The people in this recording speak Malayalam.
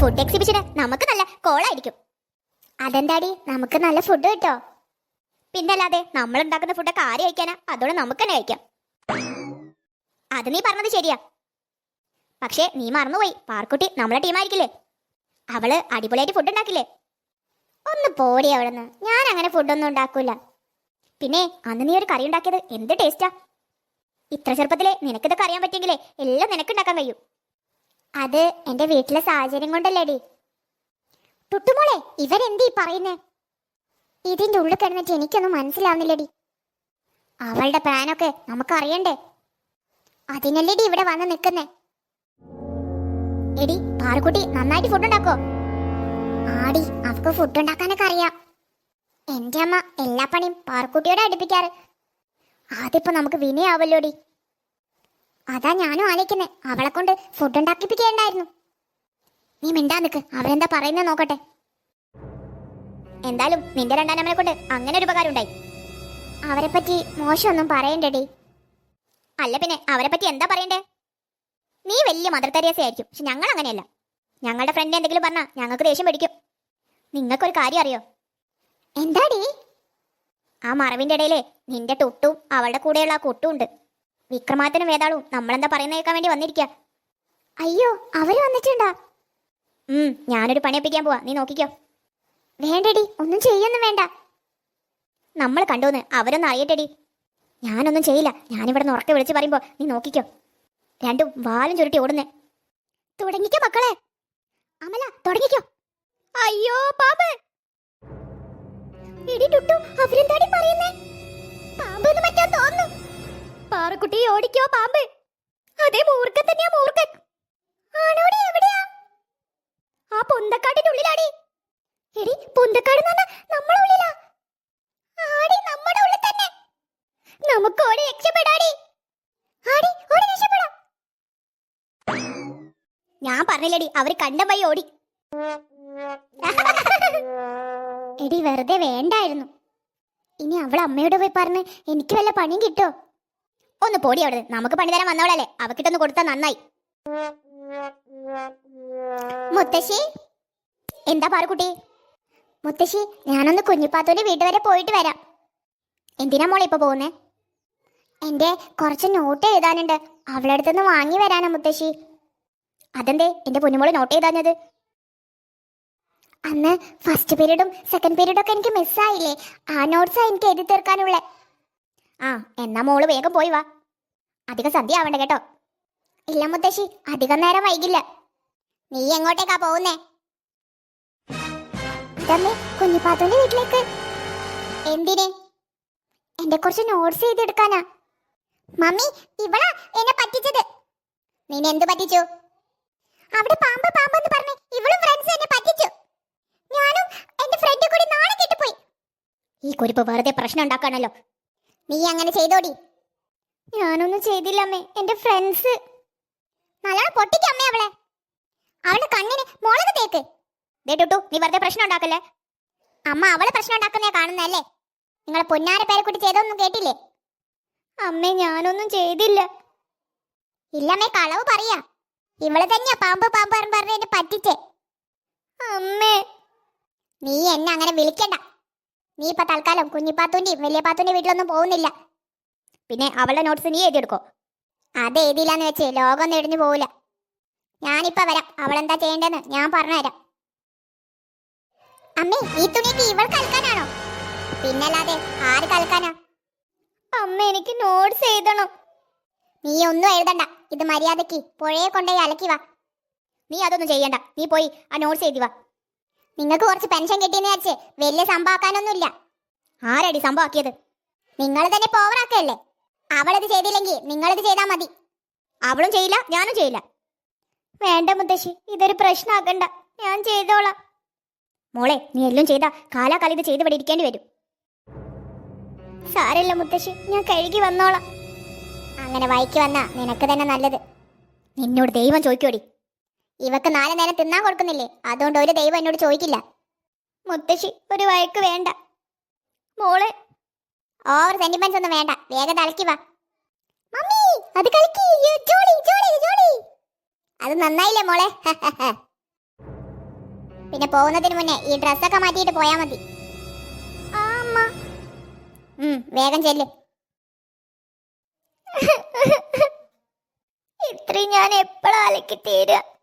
ഫുഡ് എക്സിബിഷന് നമുക്ക് നല്ല കോളായിരിക്കും അതെന്താടി? നമുക്ക് നല്ല ഫുഡ് കിട്ടോ? പിന്നല്ലാതെ നമ്മൾ ഉണ്ടാക്കുന്ന ഫുഡൊക്കെ ആര് കഴിക്കാനാ? അതോടെ നമുക്ക് തന്നെ കഴിക്കാം. അത് നീ പറഞ്ഞത് ശരിയാ. പക്ഷേ നീ മറന്നുപോയി. പാർക്കുട്ടി നമ്മളെ ടീമായിരിക്കില്ലേ അവൾ അടിപൊളിയായിട്ട് ഫുഡ് ഉണ്ടാക്കില്ലേ? ഒന്ന് പോടി അവിടുന്ന്. ഞാൻ അങ്ങനെ ഫുഡൊന്നും ഉണ്ടാക്കൂല. പിന്നെ അന്ന് നീ ഒരു കറി ഉണ്ടാക്കിയത് എന്ത് ടേസ്റ്റാ ഇത്ര ചെറുപ്പത്തിലെ നിനക്കിതൊക്കെ അറിയാൻ പറ്റിയെങ്കിലേ എല്ലാം നിനക്ക് ഉണ്ടാക്കാൻ കഴിയും. അത് എന്റെ വീട്ടിലെ സാഹചര്യം കൊണ്ടല്ലേടി. ടുട്ടുമോളെ ഇവരെന്തീ പറയുന്നേ? ഇതിന്റെ ഉള്ളിൽ കിടന്നിട്ട് എനിക്കൊന്നും മനസ്സിലാവുന്നില്ലടി. അവളുടെ പ്ലാനൊക്കെ നമുക്കറിയണ്ടേ? അതിനല്ലേടി ഇവിടെ വന്ന് നിൽക്കുന്നേ എടി പാറക്കുട്ടി നന്നായിട്ട് ഫുഡ് ഉണ്ടാക്കോ? ആടി അവക്ക് ഫുഡ് ഉണ്ടാക്കാനൊക്കെ അറിയാം. എന്റെ അമ്മ എല്ലാ പണിയും പാറക്കുട്ടിയോടെ അടുപ്പിക്കാറ്. ആദ്യപ്പോ നമുക്ക് വിനയാവല്ലോടി. അതാ ഞാനും ആലോചിക്കുന്നത് അവളെ കൊണ്ട് ഫുഡ് ഉണ്ടാക്കിപ്പിക്കേണ്ടായിരുന്നു. നീ മിണ്ടാ നിക്ക്. അവരെന്താ പറയുന്നത് നോക്കട്ടെ. എന്തായാലും നിന്റെ രണ്ടാനമ്മനെ കൊണ്ട് അങ്ങനെ ഒരു ഉപകാരം ഉണ്ടായി അവരെ പറ്റി മോശമൊന്നും പറയണ്ടടി. അല്ല പിന്നെ അവരെ പറ്റി എന്താ പറയണ്ടേ? നീ വലിയ മദർ തെരേസ ആയിരിക്കും. പക്ഷെ ഞങ്ങൾ അങ്ങനെയല്ല. ഞങ്ങളുടെ ഫ്രണ്ട് എന്തെങ്കിലും പറഞ്ഞാൽ ഞങ്ങൾക്ക് ദേഷ്യം പിടിക്കും. നിങ്ങൾക്കൊരു കാര്യം അറിയോ? എന്താടി? ആ മറവിന്റെ ഇടയിലെ നിന്റെ തൊട്ടും അവളുടെ കൂടെയുള്ള ആ കൊട്ടും ഉണ്ട്. വിക്രമാദിത്യനും വേതാളും നമ്മളെന്താ പറയുന്ന കേൾക്കാൻ വേണ്ടി വന്നിരിക്കുക അയ്യോ അവർ വന്നിട്ടുണ്ടാ? ഉം ഞാനൊരു പണിയപ്പിക്കാൻ പോവാ. നീ നോക്കിക്കോ. വേണ്ടടി ഒന്നും ചെയ്യൊന്നും വേണ്ട. നമ്മൾ കണ്ടോന്ന് അവരൊന്നും അറിയട്ടെടി. ഞാനൊന്നും ചെയ്യില്ല. ഞാനിവിടെ നിന്ന് ഉറക്കെ വിളിച്ച് പറയുമ്പോ നീ നോക്കിക്കോ. രണ്ടും വാലും ചുരുട്ടി ഓടുന്നേ. തുടങ്ങിക്കോ മക്കളെ. അമല തുടങ്ങിക്കോ. അയ്യോ പാമ്പ്. എടി ടുട്ടു അവരെന്താടി പറയുന്നേ? പാമ്പെന്ന് പറ്റാൻ തോന്നുന്നു. പാറക്കുട്ടി ഓടിക്കോ പാമ്പ്. അതേ മൂർഖൻ തന്നെയാ മൂർഖൻ. ആണോടി എവിടെയാ? ആ പൊന്തക്കാടിന്റെ ഉള്ളിലാടി എടി പൊന്തക്കാട് നമ്മളെ ഉള്ളിലാ ആടി നമ്മുടെ ഉള്ളിൽ തന്നെ. നമുക്ക് ഓടി ആടി ഓടി രക്ഷപ്പെടാം. ഞാൻ പറഞ്ഞില്ലടി അവർ കണ്ട വഴി ഓടി. എടി വെറുതെ വേണ്ടായിരുന്നു. ഇനി അവൾ അമ്മയോട് പോയി പറഞ്ഞ് എനിക്ക് വല്ല പണിയും കിട്ടോ? ഒന്ന് പൊടി അവിടെ നമുക്ക് പണി തരാൻ വന്നവളല്ലേ? അവക്കിട്ടൊന്ന് കൊടുത്താൽ നന്നായി. മുത്തശ്ശി എന്താ പാറുകുട്ടി? മുത്തശ്ശി ഞാനൊന്ന് കുഞ്ഞിപ്പാത്തൂന്റെ വീട് വരെ പോയിട്ട് വരാം. എന്തിനാ മോളെ ഇപ്പൊ പോകുന്നേ? എന്റെ കുറച്ച് നോട്ട് എഴുതാനുണ്ട്. അവളുടെ അടുത്തുനിന്ന് വാങ്ങി വരാനാ മുത്തശ്ശി. അതെന്തേ? എന്റെ പൊന്നുമോൾ നോട്ട് എഴുതാഞ്ഞത്. അന്ന് ഫസ്റ്റ് പീരീഡും സെക്കൻഡ് പീരീഡും ഒക്കെ എനിക്ക് മിസ്സായില്ലേ ആ നോട്ട്സാ എനിക്ക് എഴുതി തീർക്കാനുള്ള. ആ എന്നാ മോൾ വേഗം പോയി വാ. അധികം സദ്യ ആവണ്ട കേട്ടോ. ഇല്ല മുത്തശ്ശി അധികം നേരം വൈകില്ല. നീ എങ്ങോട്ടേക്കാ പോകുന്നേ? അതമ്മേ കുഞ്ഞിപ്പാത്തോന്റെ വീട്ടിലേക്ക്. എന്തിനെ? എന്റെ കുറച്ച് നോട്ട്സ് ചെയ്തെടുക്കാനാ മമ്മി ഇവളാ എന്നെ പറ്റിച്ചത്. നിന്നെ എന്ത് പറ്റിച്ചു? അവിടെ പാമ്പ് പാമ്പ് എന്ന് പറഞ്ഞ് ഇവളും ഫ്രണ്ട്സ് എന്നെ പറ്റിച്ചു. ഞാനും എന്റെ ഫ്രണ്ട് കൂടി നാളെ കെട്ടുപോയി ഈ കുരിപ്പ് വെറുതെ പ്രശ്നം ഉണ്ടാക്കാണല്ലോ നീ അങ്ങനെ ചെയ്തോടി. ഞാനൊന്നും ചെയ്തില്ല അമ്മേ. എന്റെ ഫ്രണ്ട്സ് നല്ലോണം പൊട്ടിക്കമ്മേ അവളെ. അവളുടെ കണ്ണിന് മുളക് തേക്ക്. ദേട്ടു നീ വെറുതെ പ്രശ്നം ഉണ്ടാക്കല്ലേ? അമ്മ അവളെ പ്രശ്നം ഉണ്ടാക്കുന്നേ കാണുന്നല്ലേ നിങ്ങളെ പൊന്നാര പേരെക്കുട്ടി ചെയ്തൊന്നും കേട്ടില്ലേ? അമ്മേ ഞാനൊന്നും ചെയ്തില്ല. ഇല്ലമ്മേ കളവ് പറയാ. ഇവൾ തന്നെയാ പാമ്പ് പാമ്പ് പറഞ്ഞ് എന്നെ പറ്റിച്ചേ. അമ്മേ. നീ എന്നെ അങ്ങനെ വിളിക്കണ്ട. നീ ഇപ്പൊ തൽക്കാലം കുഞ്ഞിപ്പാത്തൂന്റെയും വലിയ പാത്തുന്റെ വീട്ടിലൊന്നും പോകുന്നില്ല. പിന്നെ അവളുടെ നോട്ട്സ് നീ എഴുതിയെടുക്കോ? അത് എഴുതിയില്ലാന്ന് വെച്ച് ലോകം നെടിഞ്ഞു പോവില്ല. ഞാനിപ്പോ വരാം. അവളെന്താ ചെയ്യേണ്ടതെന്ന് ഞാൻ പറഞ്ഞുതരാം. അമ്മേ ഈ തുണിയൊക്കെ ഇവൾ കളിക്കാനാണോ പിന്നല്ലാതെ ആര് കളിക്കാനാ അമ്മ എനിക്ക് നോട്ട്സ് എഴുതണം. നീ ഒന്നും എഴുതണ്ട. ഇത് മര്യാദയ്ക്ക് പുഴയെ കൊണ്ടുപോയി അലക്കി വാ. നീ അതൊന്നും ചെയ്യണ്ട. നീ പോയി ആ നോട്ട്സ് എഴുതി വാ. നിങ്ങൾക്ക് കുറച്ച് പെൻഷൻ കിട്ടിയെന്ന് വെച്ച് വലിയ സംഭവമാക്കാനൊന്നുമില്ല ആരടി സംഭവമാക്കിയത് നിങ്ങൾ തന്നെ പോവറാക്കല്ലേ അവളത് ചെയ്തില്ലെങ്കിൽ നിങ്ങളിത് ചെയ്താൽ മതി. അവളും ചെയ്യില്ല ഞാനും ചെയ്യില്ല. വേണ്ട മുത്തശ്ശി ഇതൊരു പ്രശ്നമാക്കണ്ട ഞാൻ ചെയ്തോളാം. മോളെ നീ എല്ലാം ചെയ്താ കാലാകാലം ഇത് ചെയ്ത് ഇവിടെ ഇരിക്കേണ്ടി വരും. സാരല്ല മുത്തശ്ശി ഞാൻ കഴുകി വന്നോളാം. അങ്ങനെ വൈക്ക് വന്നാ നിനക്ക് തന്നെ നല്ലത്. നിന്നോട് ദൈവം ചോദിക്കോടി ഇവക്ക് നാല് നേരം തിന്നാൻ കൊടുക്കുന്നില്ലേ? അതുകൊണ്ട് ഒരു ദൈവം എന്നോട് ചോദിക്കില്ല. മുത്തശ്ശി ഒരു വഴക്ക് വേണ്ട. മോളെ ഓവർ സെന്റിമെന്റ്സ് ഒന്നും വേണ്ട. വേഗം തളക്കി വാ. അത് നന്നായില്ലേ മോളെ? പിന്നെ പോകുന്നതിന് മുന്നേ ഈ ഡ്രസ്സൊക്കെ മാറ്റിയിട്ട് പോയാ മതി. വേഗം ചെല്ല്. ഇത്രയും ഞാൻ എപ്പോഴാ അലക്കി തീരുക?